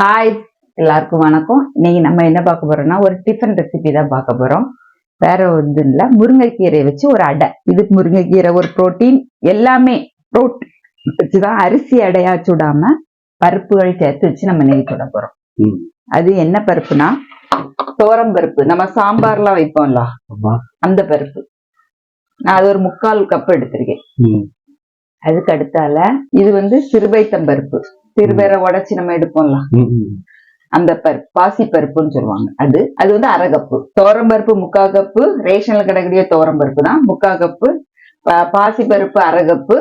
Hi எல்லாருக்கும் வணக்கம். இன்னைக்கு நம்ம என்ன பார்க்க போறோம்னா ஒரு டிஃபன் ரெசிபி தான் பார்க்க போறோம். வேற ஒன்றும் இல்லை. முருங்கைக்கீரையை வச்சு ஒரு அடை. இது முருங்கைக்கீரை ஒரு புரோட்டீன் எல்லாமே ப்ரோட் வச்சுதான் அரிசி அடையா சுடாம பருப்புகள் சேர்த்து வச்சு நம்ம நெய் சுட போறோம். அது என்ன பருப்புனா தோரம் பருப்பு. நம்ம சாம்பார்லாம் வைப்போம்ல. அந்த பருப்பு. நான் அது ஒரு முக்கால் கப் எடுத்திருக்கேன். அதுக்கு அடுத்தால இது வந்து சிறுபைத்தம் பருப்பு. சிறுபேரை உடைச்சு நம்ம எடுப்போம்ல. அந்த பருப்பு பாசி பருப்புன்னு சொல்லுவாங்க. அது அது வந்து அரை கப்பு தோரம் பருப்பு முக்கா கப்பு ரேஷன்ல கிடைக்கக்கூடிய தோரம் பருப்பு தான். முக்கா கப்பு பாசி பருப்பு அரை கப்பு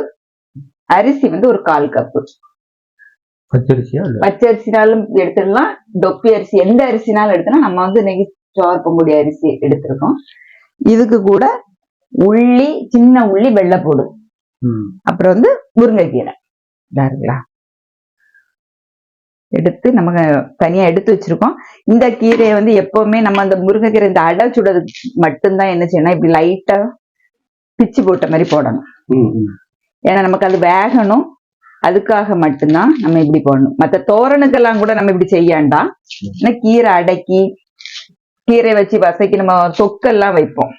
அரிசி வந்து ஒரு கால் கப்பு. பச்சரிசியா இல்ல? பச்சை அரிசினாலும் எடுத்துடலாம். தொப்பி அரிசி எந்த அரிசினாலும் எடுத்தலாம் நம்ம வந்து இன்னைக்கு சோறு பொங்குடி அரிசி எடுத்திருக்கோம். இதுக்கு கூட உள்ளி சின்ன உள்ளி வெள்ளைப்பூடு ம். அப்புறம் வந்து முருங்கைக்கீரை. இருக்குல்ல எடுத்து நம்ம தனியா எடுத்து வச்சிருக்கோம். இந்த கீரையை வந்து எப்பவுமே நம்ம அந்த முருங்கைக்கீரை இந்த அடை சுடுறதுக்கு மட்டும்தான் என்ன செய்யணும்? இப்படி லைட்டா பிச்சு போட்ட மாதிரி போடணும். ஏன்னா நமக்கு அது வேகணும். அதுக்காக மட்டும்தான் நம்ம இப்படி போடணும். மற்ற தோரணுக்கெல்லாம் கூட நம்ம இப்படி செய்யாண்டாம் ஏன்னா கீரை அடக்கி கீரை வச்சு வசக்கி நம்ம தொக்கெல்லாம் வைப்போம்.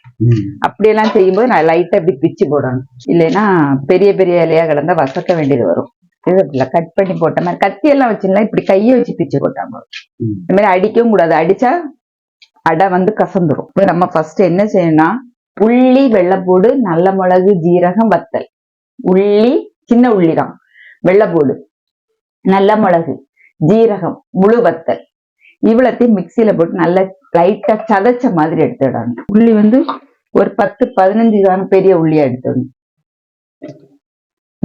அப்படியெல்லாம் செய்யும்போது நான் லைட்டா இப்படி பிச்சு போடணும். இல்லைன்னா பெரிய பெரிய இலையா கிடந்தா வசக்க வேண்டியது வரும். இது இல்ல கட் பண்ணி போட்ட மாதிரி கத்தி எல்லாம் வச்சுலாம் இப்படி கையை வச்சு பிச்சு போட்டாங்க. இந்த மாதிரி அடிக்கவும் கூடாது. அடிச்சா அடை வந்து கசந்துரும். இப்போ நம்ம ஃபர்ஸ்ட் என்ன செய்யணும்னா உள்ளி வெள்ளைப்பூடு நல்ல மிளகு ஜீரகம் வத்தல். உள்ளி சின்ன உள்ளி தான் வெள்ளைப்பூடு நல்ல மிளகு ஜீரகம் முழு வத்தல். இவ்வளத்தையும் மிக்சியில போட்டு நல்லா லைட்டா சதைச்ச மாதிரி எடுத்துடணும். உள்ளி வந்து ஒரு பத்து பதினஞ்சு கிராம் பெரிய உள்ளியா எடுத்துடணும்.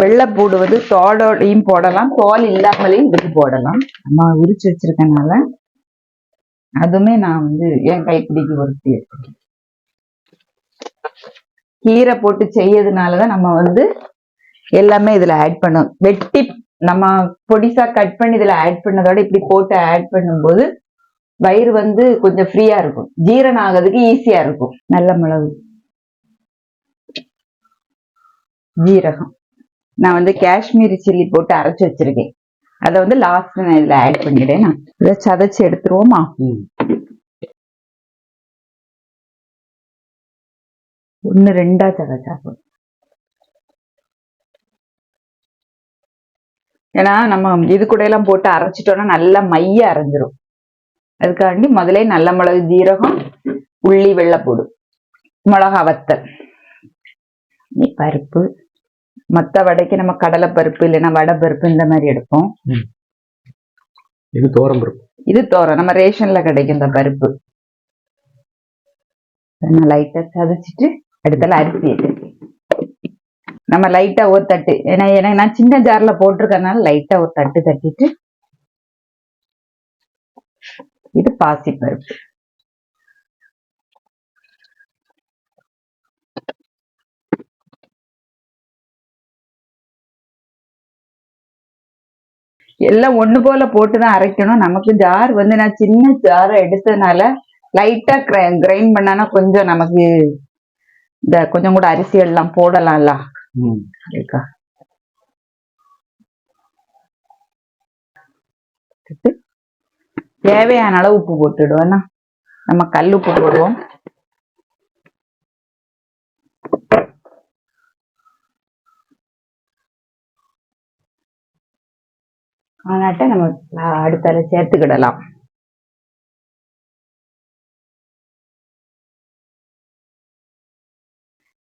வெள்ளைப்பூடு வந்து தோலோடையும் போடலாம் தோல் இல்லாமலேயும் இதுக்கு போடலாம். நம்ம உரிச்சு வச்சிருக்கனால அதுவுமே நான் வந்து என் கைப்பிடிக்கு ஒருத்தி எடுத்துக்கேன் கீரை போட்டு செய்யறதுனாலதான் நம்ம வந்து எல்லாமே இதுல ஆட் பண்ணும். வெட்டி நம்ம பொடிசா கட் பண்ணி இதுல ஆட் பண்ணதோட இப்படி போட்டு ஆட் பண்ணும்போது வயிறு வந்து கொஞ்சம் ஃப்ரீயா இருக்கும். ஜீரணம் ஆகிறதுக்கு ஈஸியா இருக்கும். நல்ல மிளகு ஜீரகம். நான் வந்து காஷ்மீரி சில்லி போட்டு அரைச்சு வச்சிருக்கேன். அதை வந்து லாஸ்ட் நான் இதுல ஆட் பண்ணிடுறேன் நான் இதை சதைச்சு எடுத்துருவோமா. ஒண்ணு ரெண்டா சதைச்சா போதும். ஏன்னா நம்ம இது கூட எல்லாம் போட்டு அரைச்சிட்டோம்னா நல்லா மைய அரைஞ்சிரும். அதுக்காண்டி முதல்ல நல்ல மிளகு ஜீரகம் உள்ளி வெள்ளைப்பூடு மிளகா வத்தல் பருப்பு. மத்த வடைக்கு நம்ம கடலை பருப்பு இல்லைன்னா வடை பருப்பு இந்த மாதிரி எடுப்போம். இது தோரம் பருப்பு. இது தோரம். நம்ம ரேஷன்ல கிடைக்கும் இந்த பருப்பு. லைட்டா சதைச்சிட்டு அடுத்தால அரிசி எடுத்து நம்ம லைட்டா ஒரு தட்டு. ஏன்னா எனக்கு நான் சின்ன ஜார்ல போட்டிருக்கறனால லைட்டா ஒரு தட்டு தட்டிட்டு இது பாசி பருப்பு எல்லாம் ஒண்ணு போல போட்டுதான் அரைக்கணும். நமக்கு ஜார் வந்து நான் சின்ன ஜாரை எடுத்ததுனால லைட்டா கிரைண்ட் பண்ணானா கொஞ்சம் நமக்கு இந்த கொஞ்சம் கூட அரிசி எல்லாம் போடலாம்ல. இருக்கா தேவையான அளவு உப்பு போட்டுடுவோம்னா நம்ம கல் உப்பு போடுவோம். ஆனாட்ட நம்ம அடுத்தால சேர்த்துக்கிடலாம்.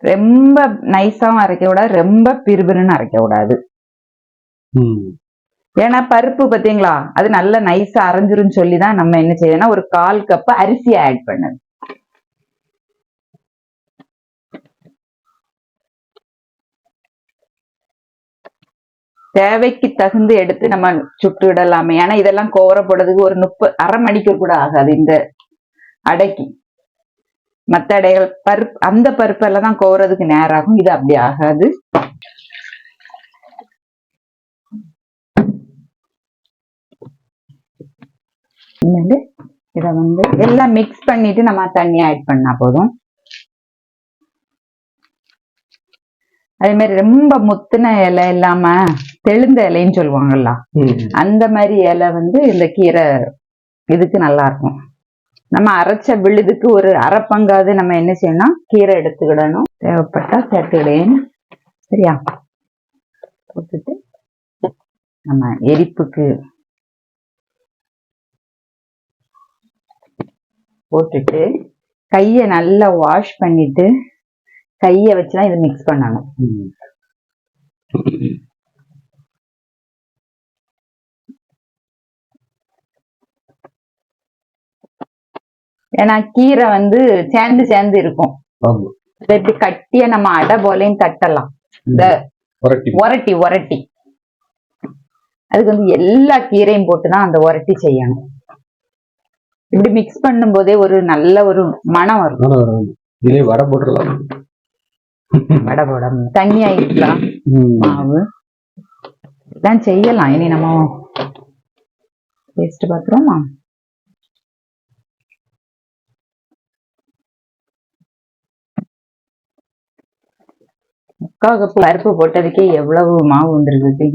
ரொம்ப நைஸாவும் அரைக்க கூடாது ரொம்ப பிறுபிறுன்னு அரைக்க கூடாது. ஏன்னா பருப்பு பாத்தீங்களா அது நல்ல நைஸா அரைஞ்சிரும் சொல்லி தான் நம்ம என்ன செய்யணும்னா ஒரு கால் கப் அரிசி ஆட் பண்ணது தேவைக்கு தகுந்து எடுத்து நம்ம சுட்டு விடலாமே ஏன்னா இதெல்லாம் கோர போடுறதுக்கு ஒரு முப்பது அரை மணிக்கு கூட ஆகாது இந்த அடைக்கு. மத்த அடைகள் பருப்பு அந்த பருப்பெல்லாம் தான் கோரதுக்கு நேரம் ஆகும் இது அப்படி ஆகாது. என்னது? இதை வந்து எல்லாம் மிக்ஸ் பண்ணிட்டு நம்ம தண்ணி ஆட் பண்ணா போதும். அதே மாதிரி ரொம்ப முத்தின இலை இல்லாம தெளிந்த இலைன்னு சொல்லுவாங்கல்ல. அந்த மாதிரி இலை வந்து இந்த கீரை இதுக்கு நல்லா இருக்கும். நம்ம அரைச்ச விழுதுக்கு ஒரு அரை பங்காவது நம்ம என்ன செய்யணும் கீரை எடுத்துக்கிடணும். தேவைப்பட்டா சேர்த்துக்கிடேன் சரியா? போட்டுட்டு நம்ம எரிப்புக்கு போட்டுட்டு கையை நல்லா வாஷ் பண்ணிட்டு கையை வச்சுதான் இதை மிக்ஸ் பண்ணணும். ஏன்னா கீரை வந்து சேர்ந்து சேர்ந்து இருக்கும். இப்படி கட்டிய நம்ம அடை போலையும் தட்டலாம் ஒரட்டி ஒரட்டி அதுக்கு வந்து எல்லா கீரையும் போட்டுதான் அந்த ஒரட்டி செய்யணும். இப்படி மிக்ஸ் பண்ணும்போதே ஒரு நல்ல ஒரு மனம் வரும். இதுலயே வடை போட்டுடலாம். வடை போட தண்ணி ஆயிக்கலாம் ம். மாவு எல்லாம் செய்யலாம். இனி நம்ம டேஸ்ட் பாக்குறோமா? முக்கால் கப்பு பருப்பு போட்டதுக்கே எவ்வளவு மாவு வந்திருக்கு.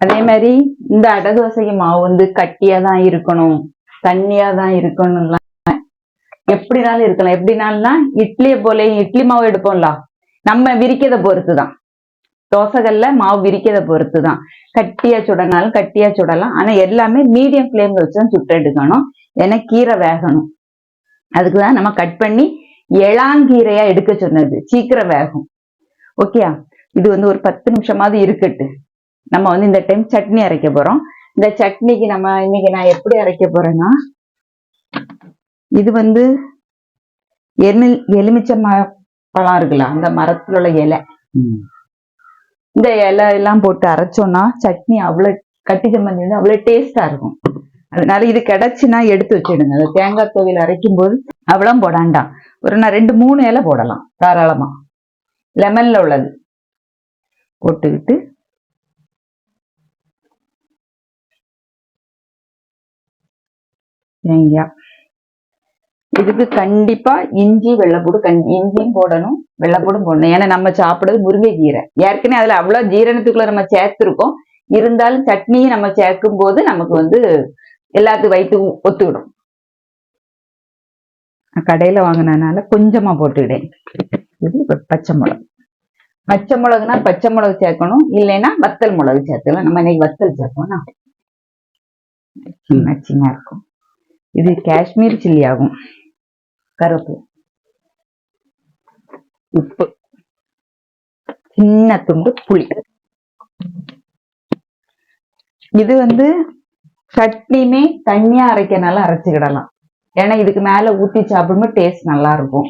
அதே மாதிரி இந்த அடை தோசைக்கு மாவு வந்து கட்டியா தான் இருக்கணும். தண்ணியா தான் இருக்கணும்லாம். எப்படினாலும் இருக்கலாம். எப்படினாலும்னா இட்லியை போல இட்லி மாவு எடுப்போம்ல. நம்ம விரிக்கிறத பொறுத்து தான் தோசைகள்ல மாவு விரிக்கிறத பொறுத்து தான் கட்டியா சுடனாலும் கட்டியா சுடலாம். ஆனா எல்லாமே மீடியம் ஃப்ளேம்ல வச்சு தான் சுட்டு எடுக்கணும். ஏன்னா கீரை வேகணும். அதுக்கு தான் நம்ம கட் பண்ணி இளாங்கீரையா எடுக்க சொன்னது. சீக்கிரம் வேகும். ஓகேயா இது வந்து ஒரு பத்து நிமிஷமாவது இருக்கட்டு. நம்ம வந்து இந்த டைம் சட்னி அரைக்க போறோம். இந்த சட்னிக்கு நம்ம இன்னைக்கு நான் எப்படி அரைக்க போறேன்னா இது வந்து எலுமி எலுமிச்சை ம பழம் இருக்குல்ல அந்த மரத்துல உள்ள இலை. இந்த இலை எல்லாம் போட்டு அரைச்சோம்னா சட்னி அவ்வளவு கட்டி சம்மந்தி வந்து அவ்வளவு டேஸ்டா இருக்கும். அதனால இது கிடைச்சுன்னா எடுத்து வச்சிடுங்க. அந்த தேங்காய் துவையல் அரைக்கும் போது அவ்வளவு போடாண்டாம் ஒரு நான் ரெண்டு மூணு இலை போடலாம் தாராளமா. லெமன்ல உள்ளது. போட்டுக்கிட்டு தேங்காய் இதுக்கு கண்டிப்பா இஞ்சி வெள்ளைப்பூடு கண் இஞ்சியும் போடணும் வெள்ளைப்பூடும் போடணும். ஏன்னா நம்ம சாப்பிடுறது முருங்கை கீரை. ஏற்கனவே அதுல அவ்வளவு ஜீரணத்துக்குள்ள நம்ம சேர்த்திருக்கோம். இருந்தாலும் சட்னியும் நம்ம சேர்க்கும் போது நமக்கு வந்து எல்லாத்துக்கும் வயிற்று ஒத்துக்கிடும். கடையில வாங்கினதுனால கொஞ்சமா போட்டுக்கிட்டேன். இது பச்சை மிளகு. பச்சை மிளகுனா பச்சை மிளகு சேர்க்கணும். இல்லைன்னா வத்தல் மிளகு சேர்த்துக்கலாம். நம்ம இன்னைக்கு வத்தல் சேர்ப்போம்னா மேட்சிங்கா இருக்கும். இது காஷ்மீர் சில்லி ஆகும். கருப்பு. உப்பு. சின்ன துண்டு புளி. இது வந்து சட்னியுமே தண்ணியா அரைக்கனால அரைச்சுக்கிடலாம். ஏன்னா இதுக்கு மேல ஊத்தி சாப்பிடும்போது டேஸ்ட் நல்லா இருக்கும்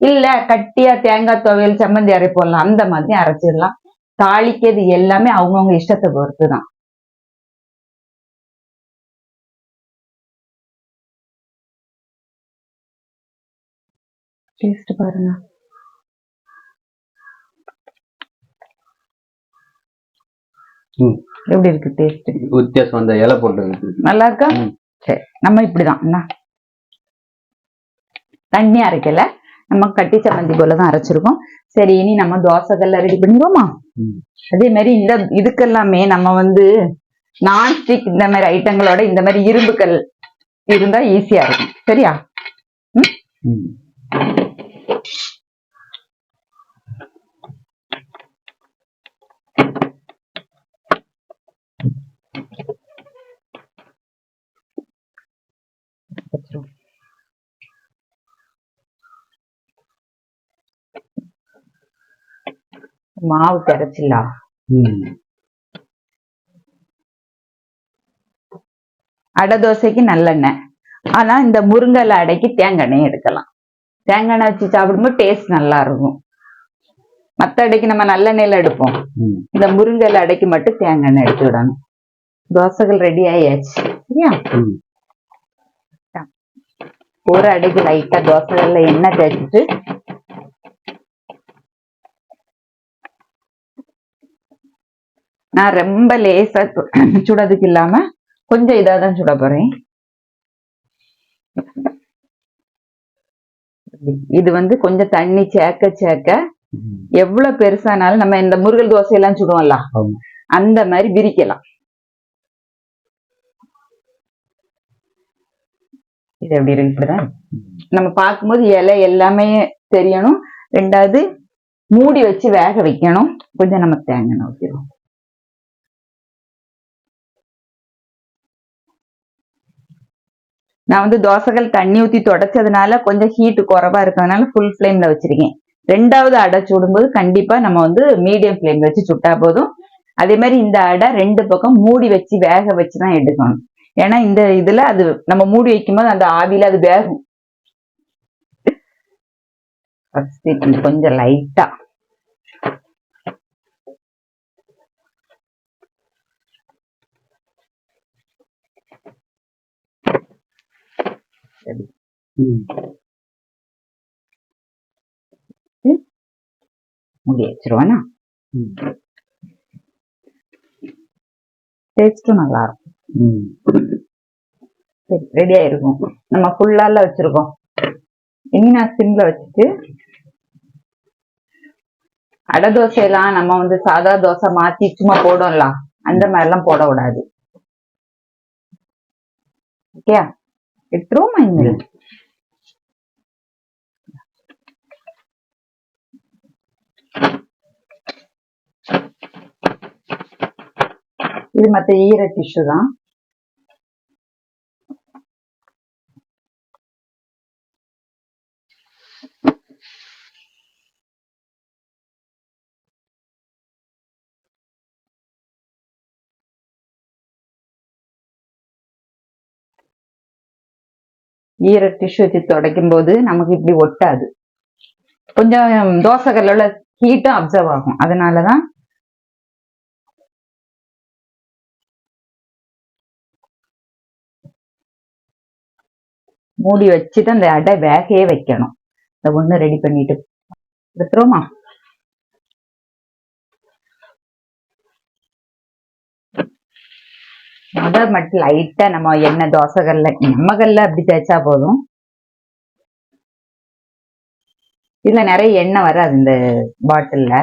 இல்ல கட்டியா தேங்காய் துவையல் சம்மந்தி அரைப்போம்ல அந்த மாதிரி அரைச்சிடலாம். தாளிக்கிறது எல்லாமே அவங்கவுங்க இஷ்டத்தை பொறுத்து தான் டேஸ்ட் பாருங்க. எப்படி இருக்கு டேஸ்ட் வித்தியாசம் அந்த இலை போட்டது நல்லா இருக்கா. சரி நம்ம இப்படிதான். என்ன தண்ணி அரைக்கல. நம்ம கட்டி சம்மந்தி போல தான் அரைச்சிருக்கோம். சரி இனி நம்ம தோசைகள்ல ரெடி பண்ணிடுவோமா. அதே மாதிரி இந்த இதுக்கெல்லாமே நம்ம வந்து நான்ஸ்டிக் இந்த மாதிரி ஐட்டங்களோட இந்த மாதிரி இரும்புக்கல் இருந்தா ஈஸியா இருக்கும். சரியா? ம். மாவு கரைச்சிடலாம் ம். அடை தோசைக்கு நல்லெண்ணெய். ஆனா இந்த முருங்கல் அடைக்கு தேங்காய் எண்ணெய் எடுக்கலாம். தேங்காய் எண்ணெய் வச்சு சாப்பிடும்போது டேஸ்ட் நல்லா இருக்கும் மத்த அடைக்கு நம்ம நல்லெண்ணெயில எடுப்போம். இந்த முருங்கல் அடைக்கு மட்டும் தேங்காய் எண்ணெய் எடுத்து விடணும். தோசைகள் ரெடி ஆயாச்சு. சரியா. ஒரு அடைக்கு லைட்டா தோசைகள்ல எண்ணெய் தேய்ச்சிட்டு நான் ரொம்ப லேசா சுடதுக்கு இல்லாம கொஞ்சம் இதாக தான் சுட போறேன். இது வந்து கொஞ்சம் தண்ணி சேர்க்க சேர்க்க. எவ்வளவு பெருசானாலும் நம்ம இந்த முருகல் தோசை எல்லாம் சுடுவோம்ல. அந்த மாதிரி விரிக்கலாம். இது எப்படி இருக்கு இப்படிதான்? நம்ம பார்க்கும்போது இலை எல்லாமே தெரியணும். ரெண்டாவது மூடி வச்சு வேக வைக்கணும். கொஞ்சம் நம்ம தேங்காய் எண்ணெய் நான் வந்து தோசைகள் தண்ணி ஊற்றி தொடச்சதுனால கொஞ்சம் ஹீட்டு குறைவா இருக்கிறதுனால ஃபுல் ஃப்ளேமில் வச்சுருக்கேன். ரெண்டாவது அடை சுடும்போது கண்டிப்பாக நம்ம வந்து மீடியம் ஃப்ளேமில் வச்சு சுட்டா போதும். அதே மாதிரி இந்த அடை ரெண்டு பக்கம் மூடி வச்சு வேக வச்சு தான் எடுக்கணும். ஏன்னா இந்த இதில் அது நம்ம மூடி வைக்கும்போது அந்த ஆவியில் அது வேகும். கொஞ்சம் லைட்டாக ம். மூடி வச்சிருவேனா ம். டேஸ்டும் நல்லா இருக்கும். சரி ரெடியா இருக்கும் நம்ம ஃபுல்லால வச்சிருக்கோம் இனி நான் சிம்ல வச்சுட்டு அடை தோசையெல்லாம் நம்ம வந்து சாதா தோசை மாத்தி சும்மா போடும்ல அந்த மாதிரிலாம் போட கூடாது ஓகே எடுத்துருவோமா இனிமேல் இது மத்த ஈர டிஷ்யூ தான் ஈர டிஷ்யூ வச்சு துடைக்கும் போது நமக்கு இப்படி ஒட்டாது. கொஞ்சம் தோசைகள்ல ஹீட்டும் அப்சர்வ் ஆகும். அதனாலதான் மூடி வச்சுட்டு அந்த அடை வேகையே வைக்கணும். இந்த ஒண்ணு ரெடி பண்ணிட்டு எடுத்துருவோமா அடை மட்டும் லைட்டா நம்ம எண்ணெய் தோசைகள்ல நம்மகல்ல அப்படி தேய்ச்சா போதும். இதுல நிறைய எண்ணெய் வராது இந்த பாட்டில்ல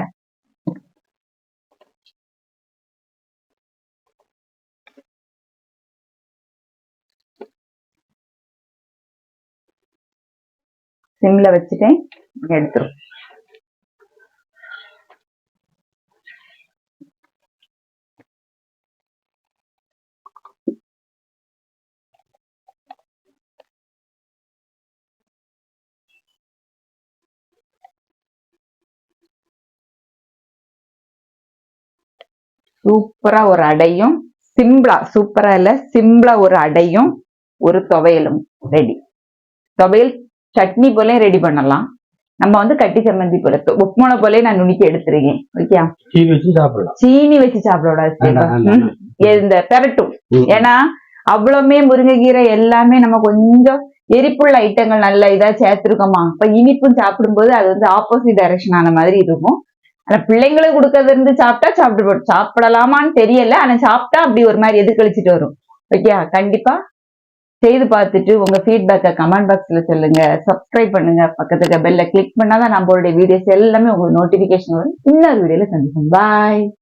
சிம்ல வச்சுட்டேன். எடுத்துரும். சூப்பரா ஒரு அடையும். சிம்பிளா சூப்பரா இல்ல சிம்பிளா ஒரு அடையும். ஒரு துவையலும் ரெடி துவையல் சட்னி போல ரெடி பண்ணலாம். நம்ம வந்து கட்டி சம்மந்தி போல து- உப்புமா போல நான் நுணுக்கி எடுத்திருக்கேன். ஓகே சீனி வச்சு சாப்பிடலாம். சீனி வச்சு சாப்பிடக்கூடாது. இந்த பெரட்டும். ஏன்னா அவ்வளவுமே முருங்கைக்கீரை எல்லாமே நம்ம கொஞ்சம் எரிப்புள்ள ஐட்டங்கள் நல்ல இதா சேர்த்திருக்கோமா. இப்ப இனிப்பும் சாப்பிடும்போது அது வந்து ஆப்போசிட் டைரக்ஷன் ஆன மாதிரி இருக்கும். ஆனா பிள்ளைங்களுக்கு கொடுக்கறது இருந்து சாப்பிட்டா சாப்பிட்டு சாப்பிடலாமான்னு தெரியல. ஆனா சாப்பிட்டா அப்படி ஒரு மாதிரி எதிர்கழிச்சிட்டு வரும். ஓகே கண்டிப்பா செய்து பார்த்துட்டு உங்க ஃபீட்பேக்கை கமெண்ட் பாக்ஸ்ல சொல்லுங்க. சப்ஸ்கிரைப் பண்ணுங்க. பக்கத்துக்கு பெல்ல கிளிக் பண்ணாதான் நம்மளுடைய வீடியோஸ் எல்லாமே உங்களுக்கு நோட்டிபிகேஷன் வரும். இன்னொரு வீடியோல சந்திப்போம். பாய்